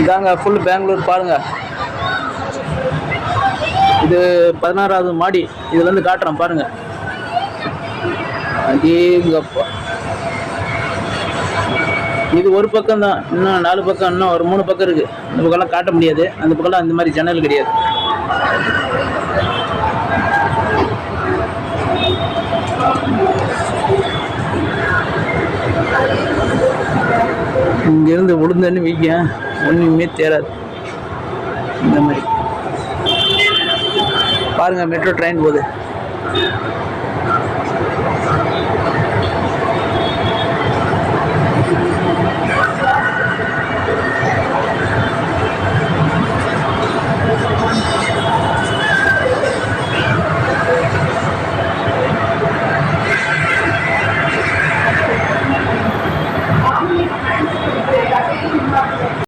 இதாங்க ஃபுல் பெங்களூர் பாருங்க. இது பதினாறாவது மாடி. இதுலேருந்து காட்டுறேன் பாருங்க. அடேங்கப்பா. இது ஒரு பக்கம் தான். இன்னும் நாலு பக்கம் இன்னும் ஒரு மூணு பக்கம் இருக்கு. இந்த பக்கம்லாம் காட்ட முடியாது. அந்த பக்கம்லாம் அந்த மாதிரி ஜன்னல் கிடையாது. இங்கேருந்து விழுந்தன்னு வைக்க ஒன்றுமே தேராது இந்த மாதிரி. பாருங்கள் மெட்ரோ ட்ரெயின் போகுது.